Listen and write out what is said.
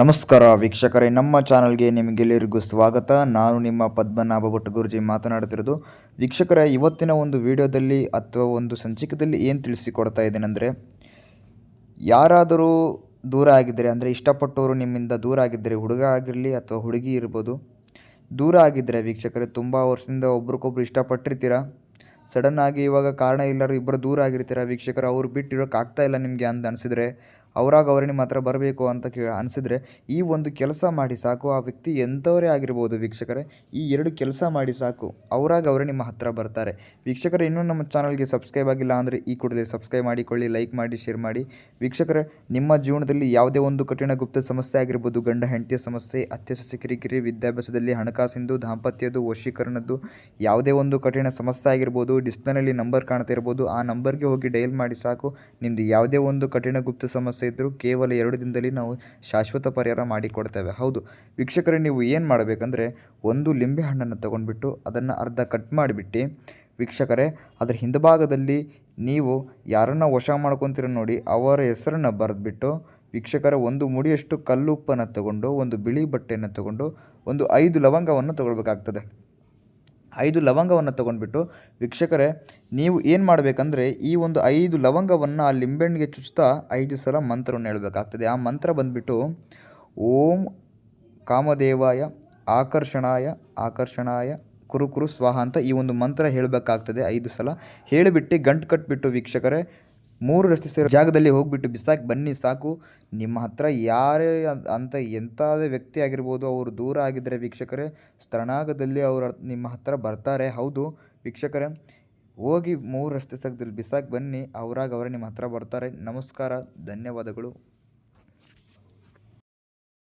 ನಮಸ್ಕಾರ ವೀಕ್ಷಕರೇ, ನಮ್ಮ ಚಾನಲ್ಗೆ ನಿಮಗೆಲ್ಲರಿಗೂ ಸ್ವಾಗತ. ನಾನು ನಿಮ್ಮ ಪದ್ಮನಾಭ ಭಟ್ ಗುರುಜಿ ಮಾತನಾಡ್ತಿರೋದು ವೀಕ್ಷಕರೇ, ಇವತ್ತಿನ ಒಂದು ವಿಡಿಯೋದಲ್ಲಿ ಅಥವಾ ಒಂದು ಸಂಚಿಕೆಯಲ್ಲಿ ಏನು ತಿಳಿಸಿಕೊಡ್ತಾ ಇದ್ದೇನೆಂದರೆ ಯಾರಾದರೂ ದೂರ ಆಗಿದ್ದರೆ, ಅಂದರೆ ಇಷ್ಟಪಟ್ಟವರು ನಿಮ್ಮಿಂದ ದೂರ ಆಗಿದ್ದರೆ, ಹುಡುಗ ಆಗಿರಲಿ ಅಥವಾ ಹುಡುಗಿ ಇರ್ಬೋದು, ದೂರ ಆಗಿದ್ದರೆ ವೀಕ್ಷಕರೇ, ತುಂಬ ವರ್ಷದಿಂದ ಒಬ್ರಿಗೊಬ್ರು ಇಷ್ಟಪಟ್ಟಿರ್ತೀರ? ಸಡನ್ ಆಗಿ ಇವಾಗ ಕಾರಣ ಇಲ್ಲರೂ ಇಬ್ಬರು ದೂರ ಆಗಿರ್ತೀರ? ವೀಕ್ಷಕರು, ಅವ್ರು ಬಿಟ್ಟಿರೋಕ್ಕಾಗ್ತಾ ಇಲ್ಲ ನಿಮಗೆ ಅಂತ ಅನಿಸಿದ್ರೆ ಅವರಾಗ ಅವರಿಗೆ ಮಾತ್ರ ಬರಬೇಕು ಅಂತ ಕೇ ಅನಿಸಿದ್ರೆ ಈ ಒಂದು ಕೆಲಸ ಮಾಡಿ ಸಾಕು. ಆ ವ್ಯಕ್ತಿ ಎಂಥವರೇ ಆಗಿರ್ಬೋದು ವೀಕ್ಷಕರೇ, ಈ ಎರಡು ಕೆಲಸ ಮಾಡಿ ಸಾಕು. ಅವರಾಗ ಅವರೇ ನಿಮ್ಮ ಹತ್ತಿರ ಬರ್ತಾರೆ. ವೀಕ್ಷಕರೇ, ಇನ್ನೂ ನಮ್ಮ ಚಾನಲ್ಗೆ ಸಬ್ಸ್ಕ್ರೈಬ್ ಆಗಿಲ್ಲ ಅಂದರೆ ಈ ಕೂಡಲೇ ಸಬ್ಸ್ಕ್ರೈಬ್ ಮಾಡಿಕೊಳ್ಳಿ, ಲೈಕ್ ಮಾಡಿ, ಶೇರ್ ಮಾಡಿ. ವೀಕ್ಷಕರೇ, ನಿಮ್ಮ ಜೀವನದಲ್ಲಿ ಯಾವುದೇ ಒಂದು ಕಠಿಣ ಗುಪ್ತ ಸಮಸ್ಯೆ ಆಗಿರ್ಬೋದು, ಗಂಡ, ಹೆಂಡತಿಯ ಸಮಸ್ಯೆ ಅತ್ಯಸಸ್ಯ ಸೊಸೆ ಕಿರಿಕಿರಿ, ವಿದ್ಯಾಭ್ಯಾಸದಲ್ಲಿ ಹಣಕಾಸಿಂದು, ದಾಂಪತ್ಯದ್ದು, ವಶೀಕರಣದ್ದು, ಯಾವುದೇ ಒಂದು ಕಠಿಣ ಸಮಸ್ಯೆ ಆಗಿರ್ಬೋದು, ಡಿಸ್ಪ್ಲೇನಲ್ಲಿ ನಂಬರ್ ಕಾಣ್ತಾ ಇರ್ಬೋದು, ಆ ನಂಬರ್ಗೆ ಹೋಗಿ ಡಯಲ್ ಮಾಡಿ ಸಾಕು. ನಿಮ್ಮದು ಯಾವುದೇ ಒಂದು ಕಠಿಣ ಗುಪ್ತ ಸಮಸ್ಯೆ ಇದ್ದರೂ ಕೇವಲ ಎರಡು ದಿನದಲ್ಲಿ ನಾವು ಶಾಶ್ವತ ಪರಿಹಾರ ಮಾಡಿಕೊಡ್ತೇವೆ. ಹೌದು, ವೀಕ್ಷಕರೇ, ನೀವು ಏನು ಮಾಡಬೇಕಂದ್ರೆ ಒಂದು ಲಿಂಬೆ ಹಣ್ಣನ್ನು ತಗೊಂಡ್ಬಿಟ್ಟು ಅದನ್ನು ಅರ್ಧ ಕಟ್ ಮಾಡಿಬಿಟ್ಟು, ವೀಕ್ಷಕರೇ, ಅದರ ಹಿಂಭಾಗದಲ್ಲಿ ನೀವು ಯಾರನ್ನು ವಶ ಮಾಡ್ಕೊತೀರ ನೋಡಿ, ಅವರ ಹೆಸರನ್ನು ಬರೆದ್ಬಿಟ್ಟು ವೀಕ್ಷಕರ, ಒಂದು ಮುಡಿಯಷ್ಟು ಕಲ್ಲುಪ್ಪನ್ನು ತಗೊಂಡು, ಒಂದು ಬಿಳಿ ಬಟ್ಟೆಯನ್ನು ತಗೊಂಡು, ಒಂದು ಐದು ಲವಂಗವನ್ನು ತಗೊಳ್ಬೇಕಾಗ್ತದೆ. ಐದು ಲವಂಗವನ್ನು ತೊಗೊಂಡ್ಬಿಟ್ಟು, ವೀಕ್ಷಕರೇ, ನೀವು ಏನು ಮಾಡಬೇಕಂದ್ರೆ, ಈ ಒಂದು ಐದು ಲವಂಗವನ್ನು ಆ ಲಿಂಬೆಹಣ್ಣಿಗೆ ಚುಚ್ತಾ ಐದು ಸಲ ಮಂತ್ರವನ್ನು ಹೇಳಬೇಕಾಗ್ತದೆ. ಆ ಮಂತ್ರ ಬಂದುಬಿಟ್ಟು, ಓಂ ಕಾಮದೇವಾಯ, ಆಕರ್ಷಣಾಯ ಆಕರ್ಷಣಾಯ, ಕುರುಕುರು ಕುರು ಸ್ವಾಹ ಅಂತ ಈ ಒಂದು ಮಂತ್ರ ಹೇಳಬೇಕಾಗ್ತದೆ ಐದು ಸಲ. ಹೇಳಿಬಿಟ್ಟು ಗಂಟು ಕಟ್ಬಿಟ್ಟು, ವೀಕ್ಷಕರೇ ಮೂರು ರಸ್ತೆ ಸೇರೋ ಜಾಗದಲ್ಲಿ ಹೋಗ್ಬಿಟ್ಟು ಬಿಸಾಕಿ ಬನ್ನಿ ಸಾಕು. ನಿಮ್ಮ ಹತ್ರ ಯಾರೇ ಅಂತ ಎಂಥದೇ ವ್ಯಕ್ತಿ ಆಗಿರ್ಬೋದು, ಅವರು ದೂರ ಆಗಿದ್ದರೆ ವೀಕ್ಷಕರೇ ಸ್ಥಳಾಗದಲ್ಲಿ ಅವರು ನಿಮ್ಮ ಹತ್ರ ಬರ್ತಾರೆ. ಹೌದು ವೀಕ್ಷಕರೇ, ಹೋಗಿ ಮೂರು ರಸ್ತೆ ಜಾಗದಲ್ಲಿ ಬಿಸಾಕಿ ಬನ್ನಿ, ಅವರಾಗ ಅವರೇ ನಿಮ್ಮ ಹತ್ರ ಬರ್ತಾರೆ. ನಮಸ್ಕಾರ, ಧನ್ಯವಾದಗಳು.